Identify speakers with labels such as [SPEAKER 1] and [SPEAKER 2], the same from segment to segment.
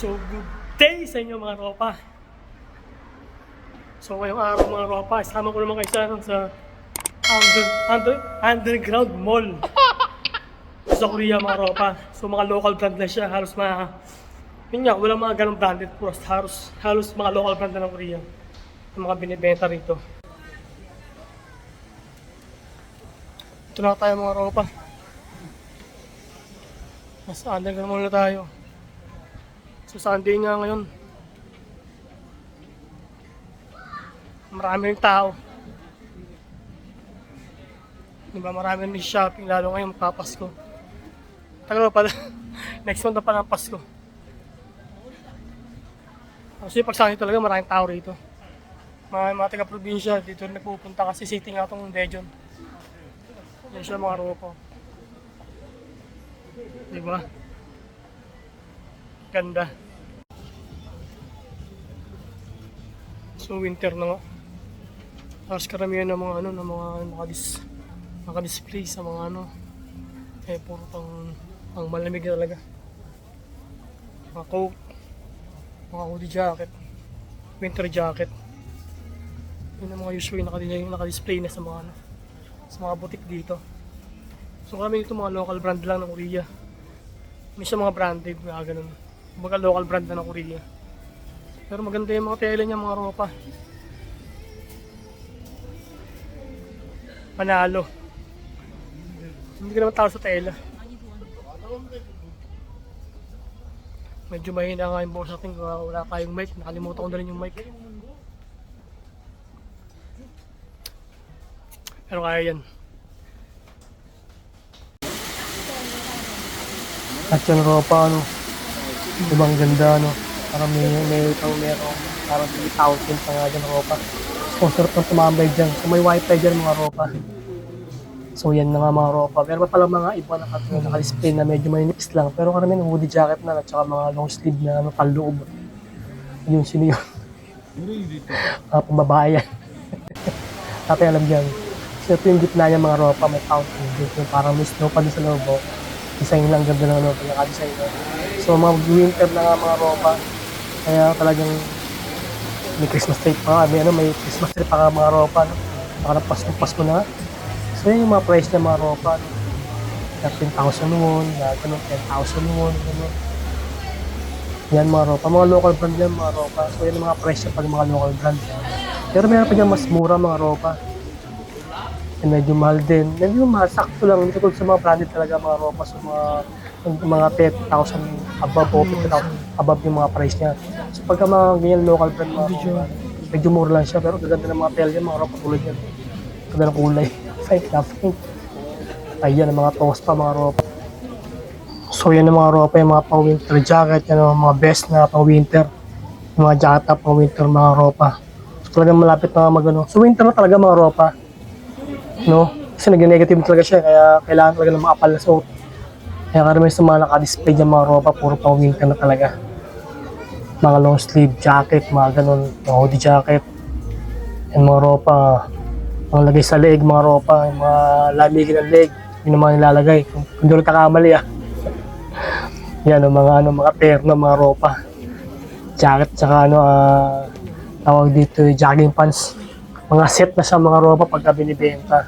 [SPEAKER 1] So, good day sa inyo mga ropa. So, ngayong araw mga ropa, isama ko naman kayo sa, sa under, under, underground mall. sa Korea mga ropa. So, mga local brand na siya. Halos mga, yun nga, walang mga ganong branded. Puros, halos, halos mga local brand na ng Korea. Yung mga binibenta rito. Ito na tayo mga ropa. Nasa underground mall na tayo. So Sunday nga ngayon. Marami rin tao. Di ba marami rin shopping lalo ngayon papasko. Tagal pa. Next month na pala ang Pasko. Kasi pag Sunday talaga maraming tao rito. Mga, mga taga-probinsya dito rin nagpupunta kasi city nga itong Dejon. Yan siya mga ropo. Di ba? Ganda. So winter na nga. Tapos karamihan ng mga ano, ng mga nakadis, nakadisplay sa mga ano. Eh, puro pang, pang malamig talaga. Mga coat, mga hoodie jacket, winter jacket. Yun ang mga usually nakadisplay, nakadisplay na sa mga ano, sa mga butik dito. So kami dito mga local brand lang ng Korea. May mga branded, mga ganun. Kumbaga local brand na ng Korea. Pero maganda yung mga tela niya, mga ropa. Panalo. Hindi ka naman tao sa tela. Medyo mahina nga yung boss natin wala tayong mic. Nakalimutan ko na rin yung mic. Pero kaya yan. At yung ropa, ano, ibang ganda, ano, parang may, may, may meron, parang may fountain pa nga dyan, ropa. Sponsor pang tumambay dyan. So may wifi dyan, mga ropa. So yan na nga mga ropa. Pero pa pala mga iba na katulad naka-display na medyo manipis lang. Pero karamihan hoodie jacket na at saka mga long sleeve na ano, panloob. Yun, sino yun? mga pambabae yan. Tatay alam dyan. So ito yung gitna niya mga ropa, may fountain. Dito, parang may snow pa din sa loob. oh. Design lang ganda ng ano, pinaka-design ko. So mga winter na nga mga ropa. Kaya talagang may Christmas tree pa. May ano, may Christmas tree pa nga mga ropa. No? Parang Pasko-Pasko na. So yun yung mga price niya mga ropa. No? Na 10,000 won, na ganun, 10,000 won, ganun. Yan mga ropa. Mga local brand yan mga ropa. So yan yung mga price pag mga local brand. Pero meron pa dyan mas mura mga ropa. Eh, medyo mahal din. Medyo mahal, sakto lang. Hindi tulad sa mga branded talaga mga ropa. So mga mga 10,000 above o 50,000 above yung mga price niya. So pagka mga ganyan local brand mga ropa, medyo mura lang siya. Pero gaganda ng mga tel yan, mga ropa tulad yan. Ganda ng kulay. Fight na fight. Ayan, ang mga toast pa mga ropa. So yan ang mga ropa, yung mga pang winter jacket, yan ang mga best na pang winter. Yung mga jacket na pang winter mga ropa. So talagang malapit na mag ano. So winter na talaga mga ropa. No? Kasi nag-negative talaga siya, kaya kailangan talaga ng mga apal na suot. Kaya karamihan sa mga naka-display dyan mga ropa, puro pang winter na talaga. Mga long sleeve jacket, mga ganun, mga hoodie jacket. Yan mga ropa, mga lagay sa leg, mga ropa, yung mga lamigin ng leg, yun ang mga nilalagay. Kung, kung doon kakamali ah. Yan ang mga ano, mga terno, mga ropa. Jacket, tsaka ano, ah, tawag dito, yung jogging pants. Mga set na sa mga ropa pagka binibenta.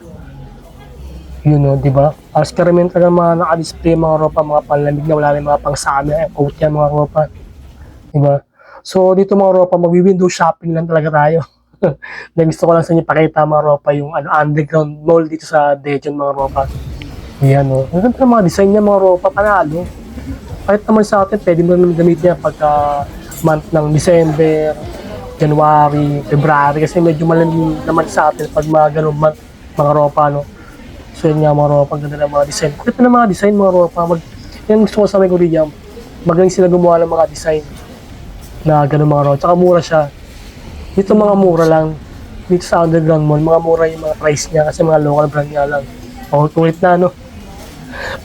[SPEAKER 1] Yun o, di ba? Alas karamihan talaga mga naka-display mga ropa, mga panlamig na wala rin mga pang-summer, eh, coat yan mga ropa. Di ba? So dito mga ropa, mag-window shopping lang talaga tayo. Dahil gusto ko lang sa inyo pakita mga ropa yung ano, underground mall dito sa Dejon mga ropa. Yan o. Ang ganda mga design niya mga ropa, panalo. Kahit naman sa atin, pwede mo naman gamitin yan pagka month ng December, January, February, kasi medyo malamig naman sa atin pag mga ganun month, mga ropa, no. So yun nga mga ropa, ganda ng mga design. Kulit na mga design mga ropa, mag, yan gusto ko sa mga Korea, magaling sila gumawa ng mga design na ganun mga ropa. Tsaka mura siya. Dito mga mura lang. Dito sa underground mall, mga mura yung mga price niya kasi mga local brand nga lang. Pautulit na, no?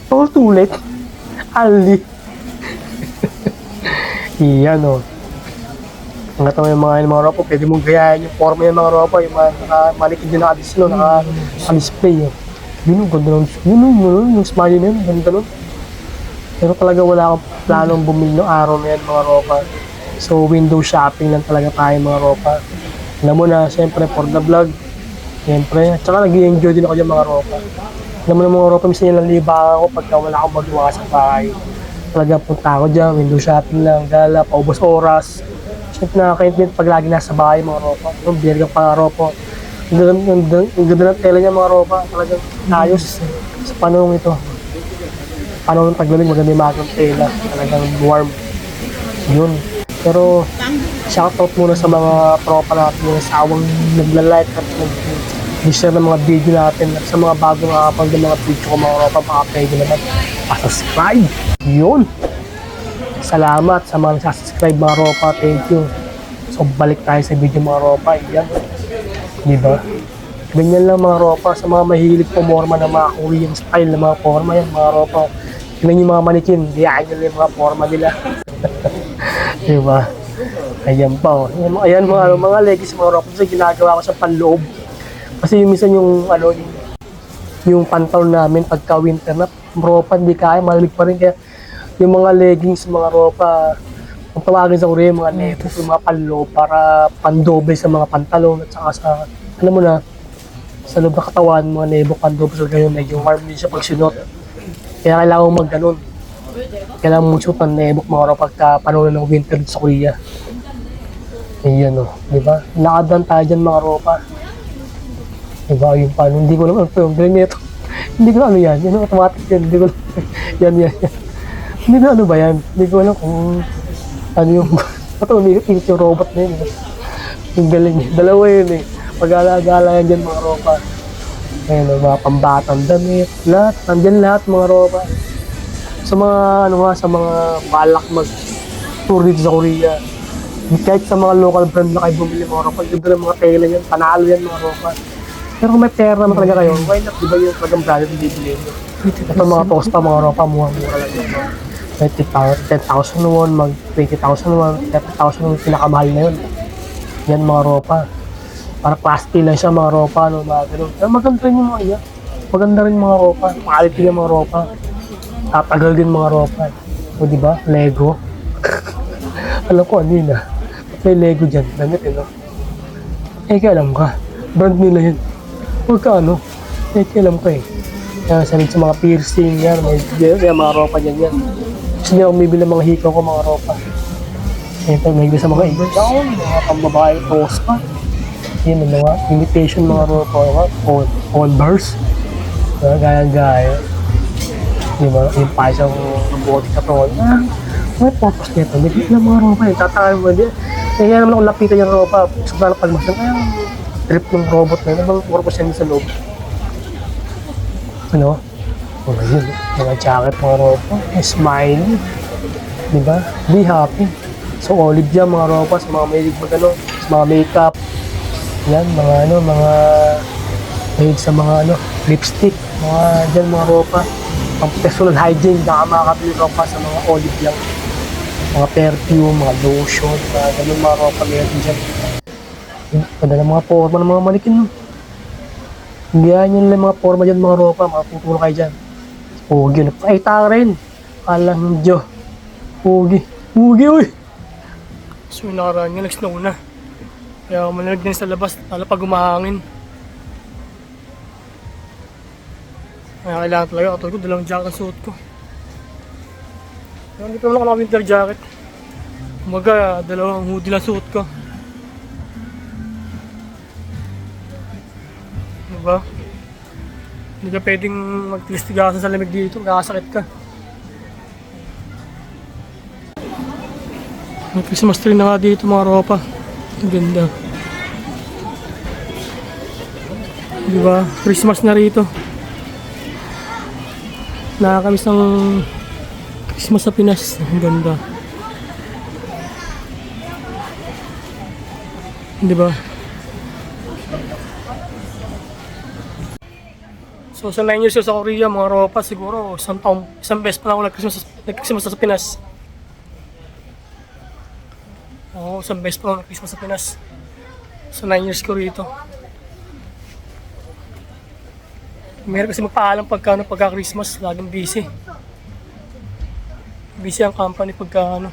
[SPEAKER 1] Pautulit? Ali. Iyan, no? Ang gata yung mga yung mga ropa, pwede mong gayahin yung forma yung mga ropa, yung mga naka-manikin din naka-dis, no? Naka-display, eh. Yun, ang ganda nun. Yun, yun, yun, yung smiley na yun, ganda nun. Pero talaga wala akong planong bumili ng araw na yan mga ropa. So window shopping lang talaga tayo mga ropa. Alam mo na, syempre for the vlog. Syempre, at saka nag-enjoy din ako dyan mga ropa. Alam mo na mga ropa, minsan yung libangan ako pagka wala akong magawa sa bahay. Talaga punta ako dyan, window shopping lang, gala, paubos oras. Siyempre nakakaintindihan pag lagi nasa bahay mga ropa. Yung beer ka pa ropa. Ang ganda, ng tela niya mga ropa. Talagang ayos sa panahon ito. Panahon ng taglamig, maganda yung mga tela. Talagang warm. Yun. Pero shoutout muna sa mga tropa natin yung sawang nagla-like at nag-share ng mga video natin at sa mga bagong nakapag ng mga video ko mga tropa, mga pwede naman pa-subscribe. Yun. Salamat sa mga nagsasubscribe mga ropa. Thank you. So balik tayo sa video mga ropa. Yan. Di ba? Ganyan lang mga ropa sa mga mahilig pumorma ng mga Korean style ng mga forma yan mga ropa. Tingnan yung mga manikin, diyan nyo yung mga forma nila. Di? Ayan pa oh. Ayan, ayan mga, mga legis mga ropa. Kasi ginagawa ko sa panloob. Kasi yung minsan yung ano, yung, yung pantalon namin pagka winter na ropa hindi kaya, malamig pa rin. Kaya yung mga leggings, mga ropa, kung tawagin sa Korea, mga netos, yung mga panloob para pandoble sa mga pantalon at saka sa, alam mo na, sa loob ng katawan, mga nebo pandoble sa ganyan, medyo warm din siya pag sinot. Kaya kailangan mo mag ganun. Kailangan mo suot ng nebok mga ropa pagka panahon ng winter sa Korea. Ayan o, di ba? Nakadan tayo dyan mga ropa. Di? Yung paano, hindi ko alam ano pa yung galing nito. hindi ko ano yan. Yan ang automatic yan. Hindi ko alam. yan, yan, yan. Hindi ko ano ba yan. Hindi ko alam kung ano yung Ito, umiikot yung robot na yun. eh. Yung galing niya. Dalawa yun eh. Pag-alagala yan dyan mga ropa. Ayun, oh, mga pambatang damit. Lahat. Nandyan lahat mga ropa. Sa mga ano nga, sa mga balak mag tour dito sa Korea. Kahit sa mga local brand na kayo bumili mga ropa, ganda ng mga tela yan, panalo yan mga ropa. Pero kung may pera naman talaga kayo, why not? Di ba yung talagang branded bibili nyo? Ito mga tosta, mga ropa, mura-mura lang yun. 20,000 10,000 won, mag 20,000 won, 30,000 won, pinakamahal na yun. Yan mga ropa. Para plastic lang siya mga ropa, no, mga ganun. Pero maganda rin yung mga iya. Maganda rin mga ropa. Quality yung mga ropa. Tatagal din mga ropa. O di ba? Lego. alam ko ano yun ah. May Lego dyan. Damit eh, no? Eh, alam ka. Brand nila yun. Huwag ka ano. Eh, alam ko eh. Kaya sa mga piercing yan, may, may mga ropa dyan yan. Gusto niya umibili ng mga hikaw ko, mga ropa. Siyempre, may sa mga gown, mga pambabae, tospa. Yun, yung mga imitation mga ropa, mga on, on bars. Uh, gaya-gaya. Di ba? Yung pa isang robotic na to. Ah, may purpose nito. Hindi lang mga ropa. Eh. Tatakal mo. Di, kaya naman ako lapitan yung ropa. Sobrang pagmasang. Ay, trip ng robot na yun. Ano bang purpose yan sa loob? Ano? Oh, yun. Mga jacket, mga ropa. Smiley. Di ba? Be happy. So, olive yan, mga ropa. Sa mga mahilig mag ano, sa mga makeup. Yan, mga ano, mga mahilig sa mga ano, lipstick. Mga dyan, mga ropa. Pang personal hygiene. Baka makakabili ropa sa mga olive lang. Mga perfume, mga lotion, mga ganun mga ropa meron dyan. Ganda ng mga forma ng mga manikin. No? Yan yun lang mga forma dyan, mga ropa. Makaputulong kayo dyan. Pugi na. Ay, tanga rin. Alam Diyo. Pugi. Pugi, uy. So, nakaraan nga, nag-snow na. Kaya malalag din sa labas, lalo pag umahangin. Kaya kailangan talaga, katulad ko, dalawang jacket ang suot ko. Pero hindi pa naman ako winter jacket. Umaga, dalawang hoodie lang suot ko. Diba? Hindi ka pwedeng magtigas-tigasan sa lamig dito, kakasakit ka. May Christmas tree na nga dito mga ropa. Ang ganda. Di ba? Christmas na rito. Nakakamiss ng Christmas sa Pinas. Ang ganda. Di ba? So sa 9 years ko sa Korea, mga ropa, siguro isang taon, isang beses pa lang ako nag-Christmas, nag-Christmas sa Pinas. Oo, isang beses pa lang nag-Christmas sa Pinas. Sa 9 years ko rito. Meron kasi magpaalam pagka, ano, pagka Christmas, laging busy. busy ang company pagka ano,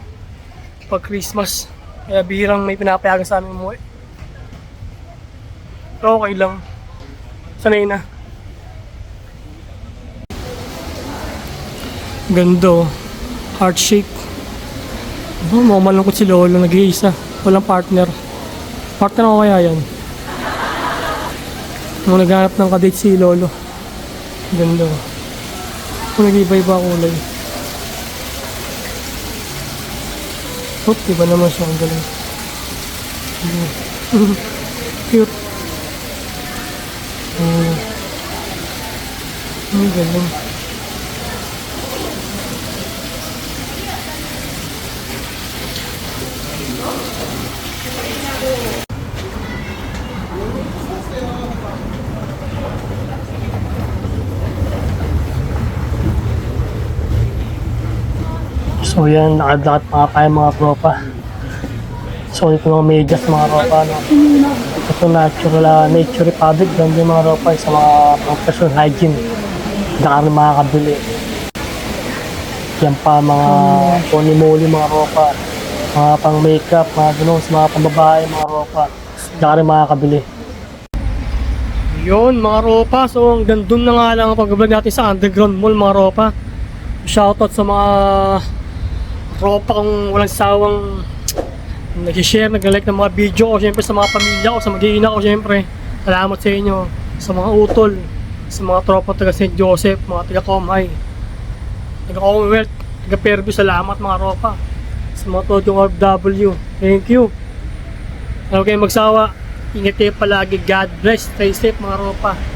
[SPEAKER 1] pag Christmas. Kaya bihirang may pinapayagan sa amin umuwi. Pero okay lang. Sanay na. Gando. Heart shape. Oh, mukhang malungkot si Lolo. Nag-iisa. Walang partner. Partner ko kaya yan. Nung naghanap ng kadate si Lolo. Ganda. Kung nag-iba-iba kulay. Oop, iba naman siya. Ang galing. Cute. Oh. Ang galing. So yan, nakadlakat pa tayo mga tropa. So ito mga medyas mga tropa. No? Ito natural, uh, Nature Republic. Ganda mga tropa sa mga professional hygiene. Hindi ka makakabili. Yan pa mga pony-moly mga tropa. Mga pang makeup, mga ganun, mga pambabae mga tropa. Hindi ka rin makakabili. Yun mga ropa, so hanggang dun na nga lang ang pag-vlog natin sa underground mall mga ropa. Shoutout sa mga ropa kung walang sawang nag-share, nag-like ng mga video ko, syempre sa mga pamilya ko, sa mag-iina ko, syempre. Salamat sa inyo, sa mga utol, sa mga tropa taga St. Joseph, mga taga Comay, taga Commonwealth, taga Fairview, salamat mga ropa. Todong OFW, thank you. Huwag kayong magsawa, ingat kayo palagi, God bless, stay safe mga ropa.